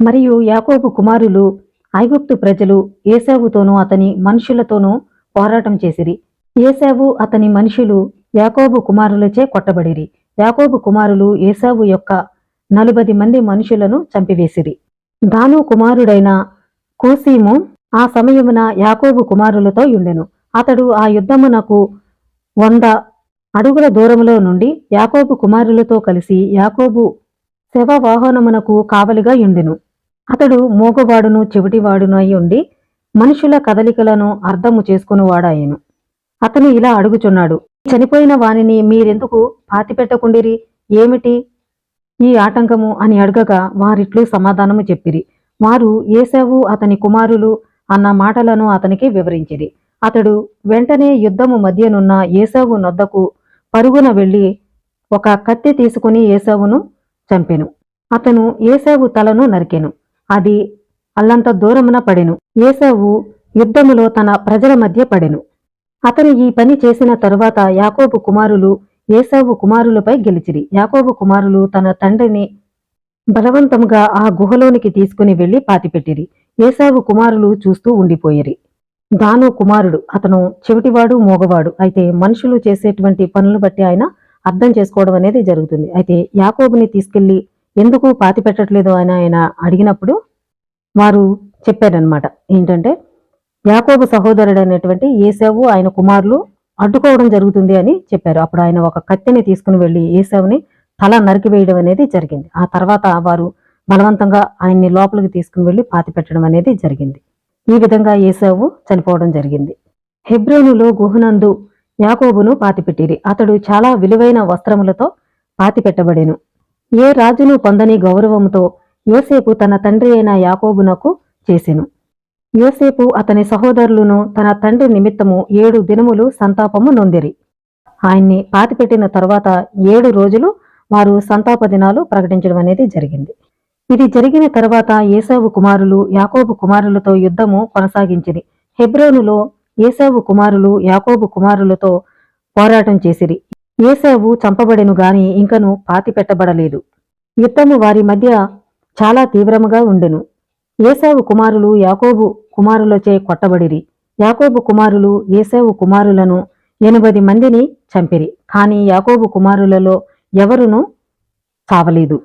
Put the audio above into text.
మరియు యాకోబు కుమారులు ఐగుప్తు ప్రజలు ఏసావుతోనూ అతని మనుషులతోనూ పోరాటం చేసిరి. ఏసావు అతని మనుషులు యాకోబు కుమారులచే కొట్టబడిరి. యాకోబు కుమారులు ఏసావు యొక్క నలుబది మంది మనుషులను చంపివేసిరి. దాను కుమారుడైన కూసీము ఆ సమయమున యాకోబు కుమారులతో ఉండెను అతడు ఆ యుద్ధమునకు వంద అడుగుల దూరములో నుండి యాకోబు కుమారులతో కలిసి యాకోబు శవవాహనమునకు కావలిగా యుండెను. అతడు మూగవాడును చెవిటివాడును అయి ఉండి మనుషుల కదలికలను అర్థము చేసుకునివాడాయెను అతను ఇలా అడుగుచున్నాడు చనిపోయిన వానిని మీరెందుకు పాతిపెట్టకుండిరి? ఏమిటి ఈ ఆటంకము? అని అడగగా వారిట్లు సమాధానము చెప్పిరి. వారు ఏసావు అతని కుమారులు అన్న మాటలను అతనికి వివరించిరి. అతడు వెంటనే యుద్ధము మధ్యనున్న ఏసావు నొద్దకు పరుగున వెళ్ళి ఒక కత్తి తీసుకుని ఏసావును చంపెను. అతను ఏసావు తలను నరికెను. అది అల్లంత దూరమున పడెను. ఏసావు యుద్ధములో తన ప్రజల మధ్య పడెను. అతను ఈ పని చేసిన తరువాత యాకోబు కుమారులు ఏసావు కుమారులపై గెలిచిరి. యాకోబు కుమారులు తన తండ్రిని బలవంతముగా ఆ గుహలోనికి తీసుకుని వెళ్ళి పాతిపెట్టిరి. ఏసావు కుమారులు చూస్తూ ఉండిపోయిరి. దాను కుమారుడు అతను చెవిటివాడు మోగవాడు. అయితే మనుషులు చేసేటువంటి పనులు బట్టి ఆయన అర్థం చేసుకోవడం అనేది జరుగుతుంది. అయితే యాకోబుని తీసుకెళ్ళి ఎందుకు పాతి పెట్టట్లేదు అని ఆయన అడిగినప్పుడు వారు చెప్పారనమాట ఏంటంటే యాకోబు సహోదరుడైనటువంటి ఏసావు ఆయన కుమారులు అడ్డుకోవడం జరుగుతుంది అని చెప్పారు. అప్పుడు ఆయన ఒక కత్తిని తీసుకుని వెళ్ళి ఏసావుని తల నరికివేయడం అనేది జరిగింది. ఆ తర్వాత వారు బలవంతంగా ఆయన్ని లోపలికి తీసుకుని వెళ్ళి పాతి పెట్టడం అనేది జరిగింది. ఈ విధంగా ఏసావు చనిపోవడం జరిగింది. హెబ్రోనులో గుహనందు యాకోబును పాతిపెట్టిరి అతడు చాలా విలువైన వస్త్రములతో పాతిపెట్టబడెను ఏ రాజును పొందని గౌరవముతో యోసేపు తన తండ్రి అయిన యాకోబునకు చేసెను. యోసేపు అతని సహోదరులను తన తండ్రి నిమిత్తము ఏడు దినములు సంతాపము నొందిరి. ఆయన్ని పాతిపెట్టిన తర్వాత ఏడు రోజులు వారు సంతాప దినాలు ప్రకటించడం అనేది జరిగింది. ఇది జరిగిన తర్వాత ఏసావు కుమారులు యాకోబు కుమారులతో యుద్ధము కొనసాగించిరి. హెబ్రోనులో ఏసావు కుమారులు యాకోబు కుమారులతో పోరాటం చేసిరి. ఏసావు చంపబడెను గాని ఇంకను పాతి పెట్టబడలేదు యుద్ధము వారి మధ్య చాలా తీవ్రముగా ఉండెను. ఏసావు కుమారులు యాకోబు కుమారులచే కొట్టబడిరి. యాకోబు కుమారులు ఏసావు కుమారులను ఎనిమిది మందిని చంపిరి. కాని యాకోబు కుమారులలో ఎవరునూ చావలేదు.